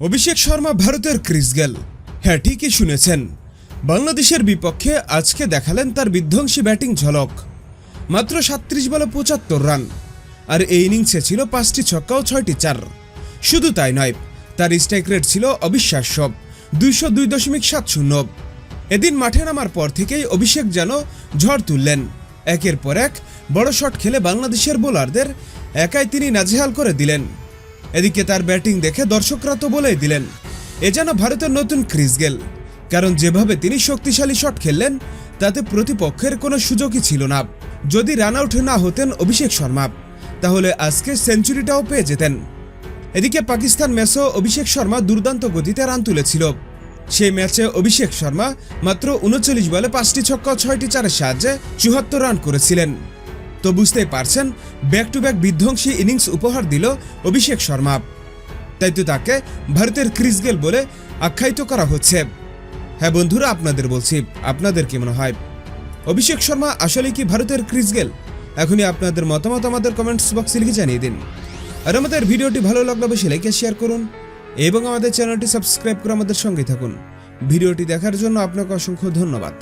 অভিষেক শর্মা ভারতের Chris Gayle. হ্যাঁ ঠিকই শুনেছেন। বাংলাদেশের বিপক্ষে আজকে দেখালেন তার বিধ্বংসী ব্যাটিং ঝলক। মাত্র সাত্রিশ বলে পঁচাত্তর রান। আর এই ইনিংসে ছিল পাঁচটি ছক্কা ও ছয়টি চার। শুধু তাই নয়, তার স্ট্রাইক রেট ছিল অবিশ্বাস্য, দুইশো দুই দশমিক সাত শূন্য। এদিন মাঠে নামার পর থেকেই অভিষেক যেন ঝড় তুললেন। একের পর এক বড় শট খেলে বাংলাদেশের বোলারদের একাই তিনি নাজেহাল করে দিলেন। এদিকে তার ব্যাটিং দেখে দর্শকরা তো বলেই দিলেন, এ যেন ভারতের নতুন ক্রিস গেল। কারণ যেভাবে তিনি শক্তিশালী শট খেললেন, তাতে প্রতিপক্ষের কোনো সুযোগই ছিল না। যদি রান আউট না হতেন অভিষেক শর্মা, তাহলে আজকে সেঞ্চুরিটাও পেয়ে যেতেন। এদিকে পাকিস্তান ম্যাচেও অভিষেক শর্মা দুর্দান্ত গতিতে রান তুলেছিল। সেই ম্যাচে অভিষেক শর্মা মাত্র উনচল্লিশ বলে পাঁচটি ছক্কা ছয়টি চারের সাহায্যে চুহাত্তর রান করেছিলেন। তো বুঝতেই পারছেন ব্যাক টু ব্যাক বিধ্বংসী ইনিংস উপহার দিল অভিষেক শর্মা। তাই তো তাকে ভারতের ক্রিস গেল বলে আখ্যায়িত করা হচ্ছে। হ্যাঁ বন্ধুরা, আপনাদের বলছি, আপনাদের কি মনে হয়? অভিষেক শর্মা আসলে কি ভারতের ক্রিস গেল? এখনই আপনাদের মতামত আমাদের কমেন্টস বক্সে লিখে জানিয়ে দিন। আর আমাদের ভিডিওটি ভালো লাগলে বেশি লাইকে শেয়ার করুন এবং আমাদের চ্যানেলটি সাবস্ক্রাইব করে আমাদের সঙ্গে থাকুন। ভিডিওটি দেখার জন্য আপনাকে অসংখ্য ধন্যবাদ।